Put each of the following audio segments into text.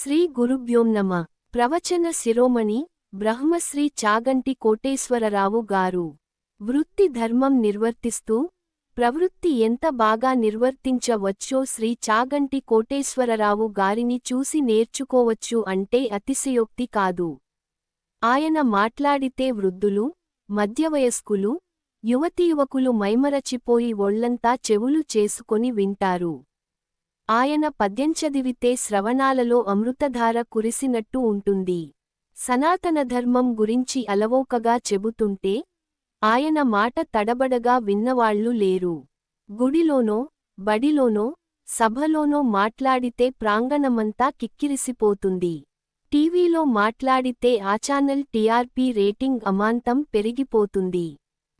శ్రీ గురుభ్యోం నమ. ప్రవచన శిరోమణి బ్రహ్మశ్రీ చాగంటి కోటేశ్వరరావు గారు. వృత్తి ధర్మం నిర్వర్తిస్తూ ప్రవృత్తి ఎంత బాగా నిర్వర్తించవచ్చో శ్రీ చాగంటి కోటేశ్వరరావు గారిని చూసి నేర్చుకోవచ్చు అంటే అతిశయోక్తి కాదు. ఆయన మాట్లాడితే వృద్ధులు మధ్యవయస్కులు యువతీయువకులు మైమరచిపోయి ఒళ్ళంతా చెవులు చేసుకొని వింటారు. ఆయన పద్యంచదివితే శ్రవణాలలో అమృతధార కురిసినట్టు ఉంటుంది. సనాతన ధర్మం గురించి అలవోకగా చెబుతుంటే ఆయన మాట తడబడగా విన్నవాళ్ళు లేరు. గుడిలోనో బడిలోనో సభలోనో మాట్లాడితే ప్రాంగణమంతా కిక్కిరిసిపోతుంది. టీవీలో మాట్లాడితే ఆ ఛానల్ టీఆర్పీ రేటింగ్ అమాంతం పెరిగిపోతుంది.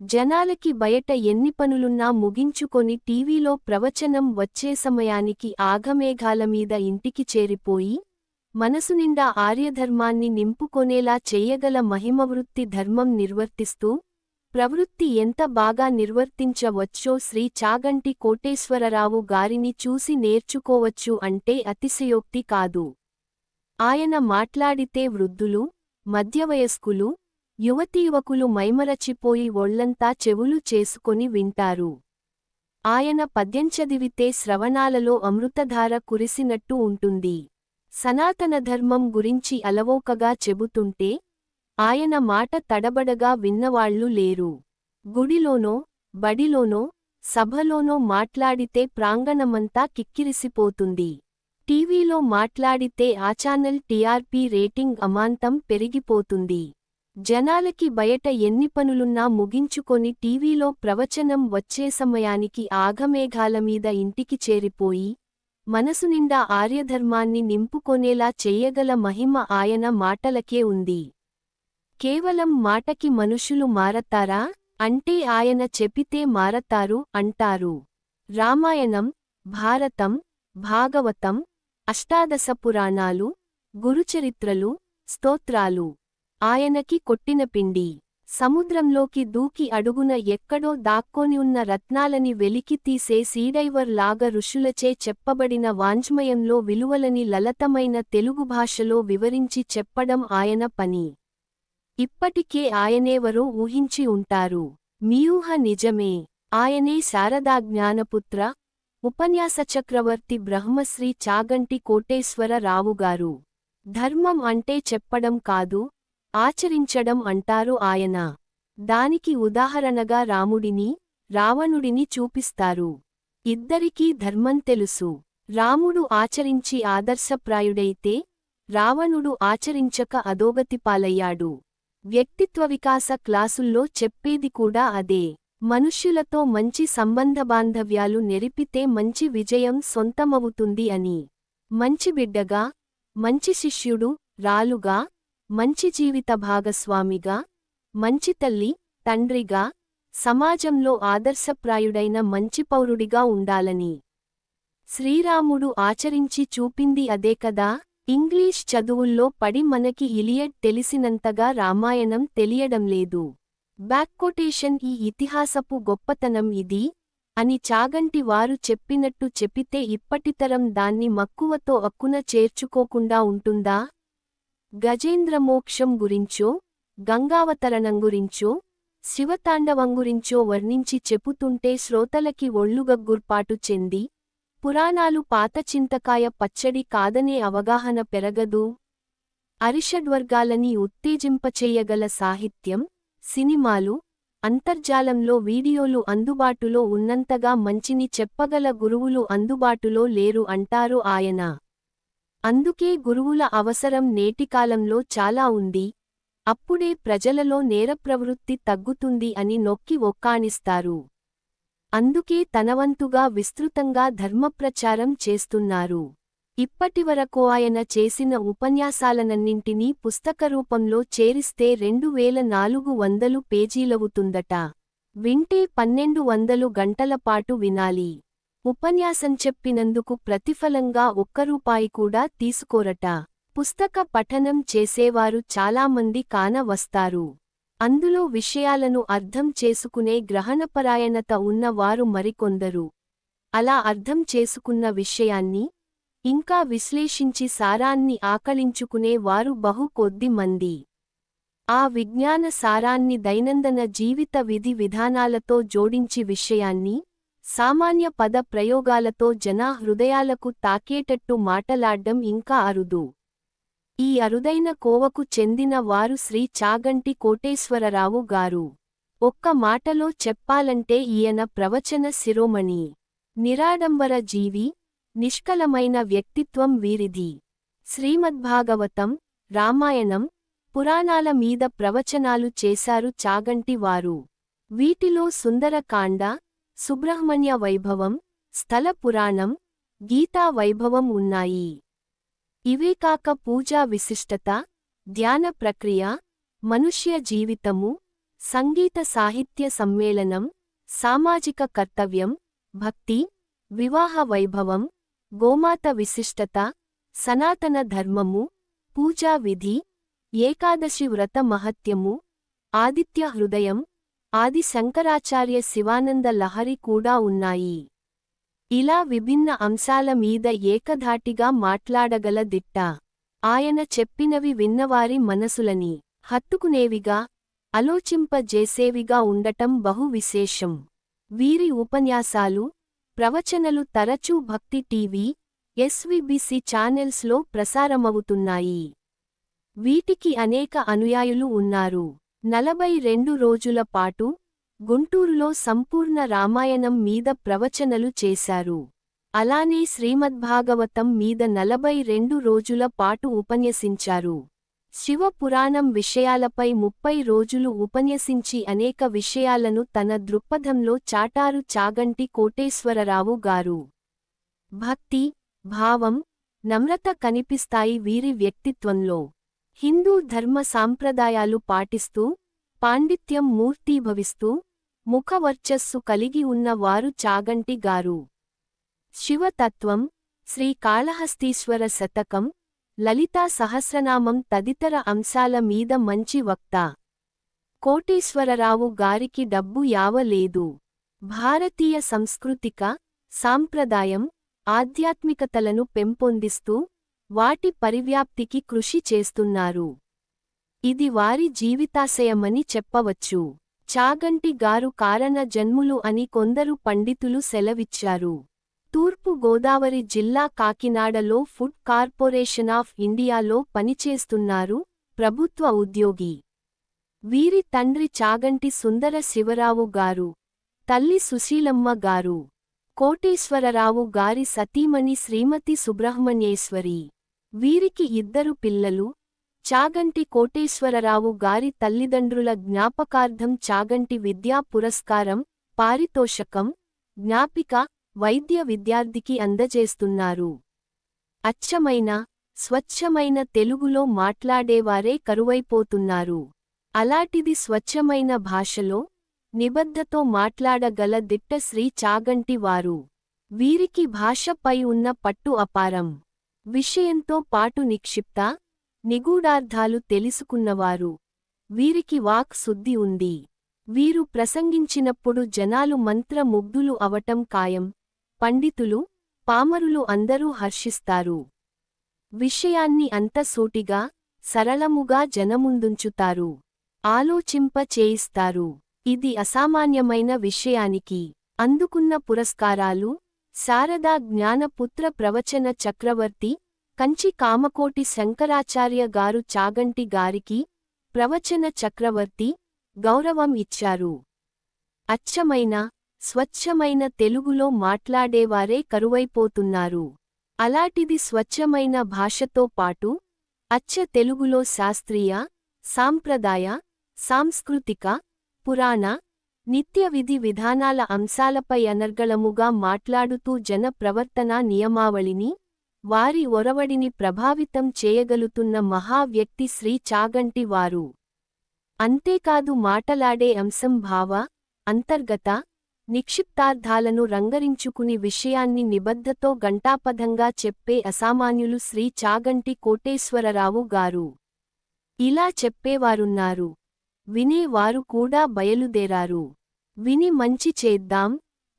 జనాలకి బయట ఎన్ని పనులున్నా ముగించుకొని టీవీలో ప్రవచనం వచ్చే సమయానికి ఆగమేఘాలమీద ఇంటికి చేరిపోయి మనసునిండా ఆర్యధర్మాన్ని నింపుకొనేలా చెయ్యగల మహిమవృత్తి ధర్మం నిర్వర్తిస్తూ ప్రవృత్తి ఎంత బాగా నిర్వర్తించవచ్చో శ్రీ చాగంటి కోటేశ్వరరావు గారిని చూసి నేర్చుకోవచ్చు అంటే అతిశయోక్తి కాదు. ఆయన మాట్లాడితే వృద్ధులు మధ్యవయస్కులు యువతీయువకులు మైమరచిపోయి ఒళ్ళంతా చెవులు చేసుకొని వింటారు. ఆయన పద్యం చదివితే శ్రవణాలలో అమృతధార కురిసినట్టు ఉంటుంది. సనాతన ధర్మం గురించి అలవోకగా చెబుతుంటే ఆయన మాట తడబడగా విన్నవాళ్ళు లేరు. గుడిలోనో బడిలోనో సభలోనో మాట్లాడితే ప్రాంగణమంతా కిక్కిరిసిపోతుంది. టీవీలో మాట్లాడితే ఆ ఛానల్ టీఆర్పీ రేటింగ్ అమాంతం పెరిగిపోతుంది. జనాలకి బయట ఎన్ని పనులున్నా ముగించుకొని టీవీలో ప్రవచనం వచ్చే సమయానికి ఆఘమేఘాలమీద ఇంటికి చేరిపోయి మనసునిండా ఆర్యధర్మాన్ని నింపుకొనేలా చెయ్యగల మహిమ ఆయన మాటలకే ఉంది. కేవలం మాటకి మనుషులు మారతారా? అంటే ఆయన చెప్పితే మారతారు అంటారు. రామాయణం భారతం భాగవతం అష్టాదశ పురాణాలు గురుచరిత్రలు స్తోత్రాలు. ఆయనకి కొట్టిన పిండి. సముద్రంలోకి దూకి అడుగున ఎక్కడో దాక్కోని ఉన్న రత్నాలని వెలికి తీసే సీడైవర్ లాగా ఋషులచే చెప్పబడిన వాంజ్మయంలో విలువలని లలతమైన తెలుగు భాషలో వివరించి చెప్పడం ఆయన పని. ఇప్పటికే ఆయనేవరో ఊహించి ఉంటారు. మీయూహ నిజమే. ఆయనే శారదా జ్ఞానపుత్ర ఉపన్యాస చక్రవర్తి బ్రహ్మశ్రీ చాగంటి కోటేశ్వర రావుగారు ధర్మం అంటే చెప్పడం కాదు ఆచరించడం అంటారు ఆయన. దానికి ఉదాహరణగా రాముడిని రావణుడిని చూపిస్తారు. ఇద్దరికీ ధర్మం తెలుసు. రాముడు ఆచరించి ఆదర్శప్రాయుడైతే రావణుడు ఆచరించక అధోగతిపాలయ్యాడు. వ్యక్తిత్వ వికాస క్లాసుల్లో చెప్పేది కూడా అదే. మనుష్యులతో మంచి సంబంధబాంధవ్యాలు నెరిపితే మంచి విజయం సొంతమవుతుంది అని. మంచి బిడ్డగా మంచి శిష్యుడు రాలుగా మంచి జీవిత భాగస్వామిగా మంచి తల్లి తండ్రిగా సమాజంలో ఆదర్శప్రాయుడైన మంచి పౌరుడిగా ఉండాలని శ్రీరాముడు ఆచరించి చూపింది అదే కదా? ఇంగ్లీష్ చదువుల్లో పడి మనకి ఇలియడ్ తెలిసినంతగా రామాయణం తెలియడం లేదు. బ్యాక్కోటేషన్ ఈ ఇతిహాసపు గొప్పతనం ఇది అని చాగంటి వారు చెప్పినట్టు చెప్పితే ఇప్పటితరం దాన్ని మక్కువతో అక్కున చేర్చుకోకుండా ఉంటుందా? గజేంద్రమోక్షం గురించో గంగావతరణం గురించో శివతాండవం గురించో వర్ణించి చెప్పుతుంటే శ్రోతలకి ఒళ్ళుగగ్గుర్పాటు చెంది పురాణాలు పాత చింతకాయ పచ్చడి కాదనే అవగాహన పెరగదు. అరిషడ్వర్గాలని ఉత్తేజింపచేయగల సాహిత్యం సినిమాలు అంతర్జాలంలో వీడియోలు అందుబాటులో ఉన్నంతగా మంచిని చెప్పగల గురువులు అందుబాటులో లేరు అంటారు ఆయన. అందుకే గురువుల అవసరం నేటికాలంలో చాలా ఉంది. అప్పుడే ప్రజలలో నేరప్రవృత్తి తగ్గుతుంది అని నొక్కి ఒక్కాణిస్తారు. అందుకే తనవంతుగా విస్తృతంగా ధర్మప్రచారం చేస్తున్నారు. ఇప్పటివరకు ఆయన చేసిన ఉపన్యాసాలనన్నింటినీ పుస్తకరూపంలో చేరిస్తే రెండు వేల నాలుగు వందలు పేజీలవుతుందట. వింటే పన్నెండు వందలు గంటలపాటు వినాలి. ఉపన్యాసం చెప్పినందుకు ప్రతిఫలంగా ఒక్క రూపాయి కూడా తీసుకోరట. పుస్తక పఠనం చేసేవారు చాలామంది కాన వస్తారు అందులో విషయాలను అర్థం చేసుకునే గ్రహణపరాయణత ఉన్నవారు మరికొందరు. అలా అర్థం చేసుకున్న విషయాన్ని ఇంకా విశ్లేషించి సారాన్ని ఆకలించుకునే వారు బహు కొద్ది మంది. ఆ విజ్ఞాన సారాన్ని దైనందన జీవిత విధి విధానాలతో జోడించి విషయాన్ని సామాన్య పద ప్రయోగాలతో జనా హృదయాలకు తాకేటట్టు మాటలాడ్డం ఇంకా అరుదు. ఈ అరుదైన కోవకు చెందిన వారు శ్రీ చాగంటి కోటేశ్వరరావు గారు. ఒక్క మాటలో చెప్పాలంటే ఈయన ప్రవచన శిరోమణి. నిరాడంబర జీవి నిష్కలమైన వ్యక్తిత్వం వీరిది. శ్రీమద్భాగవతం రామాయణం పురాణాల మీద ప్రవచనాలు చేశారు చాగంటి వారు. వీటిలో సుందరకాండ సుబ్రహ్మణ్య వైభవం స్థల పురాణం గీతా వైభవం ఉన్నాయి. ఇవే కాక పూజా విశిష్టత ధ్యాన ప్రక్రియ మనుష్య జీవితము సంగీత సాహిత్య సమ్మేళనం సామాజిక కర్తవ్యం భక్తి వివాహ వైభవం గోమాత విశిష్టత సనాతన ధర్మము పూజా విధి ఏకాదశి వ్రత మహత్యము ఆదిత్య హృదయం ఆది శంకరాచార్య శివానంద లహరి కూడా ఉన్నాయి. ఇలా విభిన్న అంశాల మీద ఏకధాటిగా మాట్లాడగల దిట్ట. ఆయన చెప్పినవి విన్నవారి మనసులని. హత్తుకునేవిగా ఆలోచింపజేసేవిగా ఉండటం బహు విశేషం. వీరి ఉపన్యాసాలు ప్రవచనలు తరచూ భక్తి టీవీ ఎస్విబిసి ఛానెల్స్లో ప్రసారమవుతున్నాయి. వీటికి అనేక అనుయాయులు ఉన్నారు. నలభై రెండు రోజుల పాటు గుంటూరులో సంపూర్ణ రామాయణం మీద ప్రవచనలు చేశారు. అలానే శ్రీమద్భాగవతం మీద నలభై రెండు రోజుల పాటు ఉపన్యసించారు. శివ పురాణం విషయాలపై ముప్పై రోజులు ఉపన్యసించి అనేక విషయాలను తన దృక్పథంలో చాటారు చాగంటి కోటేశ్వరరావు గారు. భక్తి భావం నమ్రత కనిపిస్తాయి వీరి వ్యక్తిత్వంలో. హిందూ ధర్మ సాంప్రదాయాలు పాటిస్తూ పాండిత్యం మూర్తీభవిస్తూ ముఖవర్చస్సు కలిగి ఉన్న వారు చాగంటి గారు. శివతత్వం శ్రీకాళహస్తీశ్వర శతకం లలితా సహస్రనామం తదితర అంశాల మీద మంచి వక్త. కోటేశ్వరరావు గారికి డబ్బు యావలేదు. భారతీయ సంస్కృతిక సాంప్రదాయం ఆధ్యాత్మికతలను పెంపొందిస్తూ వాటి పరివ్యాప్తికి కృషి చేస్తున్నారు. ఇది వారి జీవితాశయమని చెప్పవచ్చు. చాగంటి గారు కారణ జన్ములు అని కొందరు పండితులు సెలవిచ్చారు. తూర్పు గోదావరి జిల్లా కాకినాడలో ఫుడ్ కార్పొరేషన్ ఆఫ్ ఇండియాలో పనిచేస్తున్నారు ప్రభుత్వ ఉద్యోగి. వీరి తండ్రి చాగంటి సుందర శివరావు గారు. తల్లి సుశీలమ్మ గారు. కోటేశ్వరరావు గారి సతీమణి శ్రీమతి సుబ్రహ్మణ్యేశ్వరి. వీరికి ఇద్దరు పిల్లలు చాగంటి కోటేశ్వరరావు గారి తల్లిదండ్రుల జ్ఞాపకార్థం చాగంటి విద్యా పురస్కారం పారితోషకం జ్ఞాపిక వైద్య విద్యార్థికి అందజేస్తున్నారు. అచ్చమైన స్వచ్ఛమైన తెలుగులో మాట్లాడేవారే కరువైపోతున్నారు. అలాంటిది స్వచ్ఛమైన భాషలో నిబద్ధతో మాట్లాడగల దిట్ట శ్రీ చాగంటి వారు. వీరికి భాషపై ఉన్న పట్టు అపారం. విషయంతో పాటు నిక్షిప్త నిగూఢార్థాలు తెలుసుకున్నవారు. వీరికి వాక్ శుద్ధి ఉంది. వీరు ప్రసంగించినప్పుడు జనాలు మంత్రముగ్ధులు అవటం ఖాయం. పండితులు పామరులు అందరూ హర్షిస్తారు. విషయాన్ని అంత సూటిగా సరళముగా జనముందుంచుతారు. ఆలోచింప చేయిస్తారు. ఇది అసామాన్యమైన విషయానికి అందుకున్న పురస్కారాలు శారదా జ్ఞానపుత్ర ప్రవచన చక్రవర్తి కంచి కామకోటి శంకరాచార్య గారు చాగంటి గారికి ప్రవచన చక్రవర్తి గౌరవం ఇచ్చారు. అచ్చమైన స్వచ్ఛమైన తెలుగులో మాట్లాడేవారే కరువైపోతున్నారు. అలాంటిది స్వచ్ఛమైన భాషతో పాటు అచ్చ తెలుగులో శాస్త్రీయ సాంప్రదాయ సాంస్కృతిక పురాణ నిత్య విధి విధానాల అంశాలపై అనర్గళముగా మాట్లాడుతూ జన ప్రవర్తనా నియమావళిని వారి ఒరవడిని ప్రభావితం చేయగలుతున్న మహావ్యక్తి శ్రీ చాగంటి వారు. అంతేకాదు మాటలాడే అంశం భావ అంతర్గత నిక్షిప్తార్థాలను రంగరించుకుని విషయాన్ని నిబద్ధతో గంటాపథంగా చెప్పే అసామాన్యులు శ్రీ చాగంటి కోటేశ్వరరావు గారు. ఇలా చెప్పేవారున్నారు. వినేవారు కూడా బయలుదేరారు. విని మంచి చేద్దాం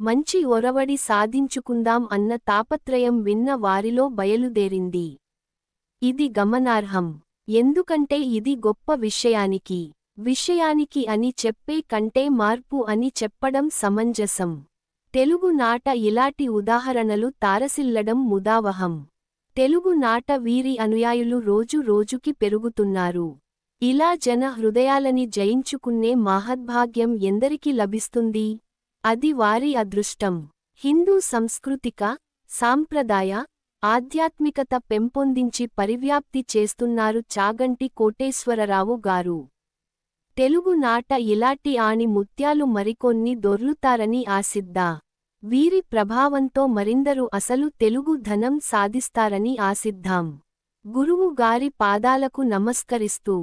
మంచి ఒరవడి సాధించుకుందాం అన్న తాపత్రయం విన్న వారిలో బయలుదేరింది. ఇది గమనార్హం. ఎందుకంటే ఇది గొప్ప విషయానికి విషయానికి అని చెప్పే కంటే మార్పు అని చెప్పడం సమంజసం. తెలుగు నాట ఉదాహరణలు తారసిల్లడం ముదావహం. తెలుగు నాట వీరి అనుయాయులు రోజు రోజుకి పెరుగుతున్నారు. ఇలా జన హృదయాలని జయించుకునే మహద్భాగ్యం ఎందరికి లభిస్తుంది? అది వారి అదృష్టం. హిందూ సంస్కృతిక సాంప్రదాయ ఆధ్యాత్మికత పెంపొందించి పరివ్యాప్తి చేస్తున్నారు చాగంటి కోటేశ్వరరావు గారు. తెలుగు నాట ఇలాంటి ఆణి ముత్యాలు మరికొన్ని దొర్లుతారని ఆసిద్దా వీరి ప్రభావంతో మరిందరు అసలు తెలుగు ధనం సాధిస్తారని ఆసిద్దాం గురువు గారి పాదాలకు నమస్కరిస్తూ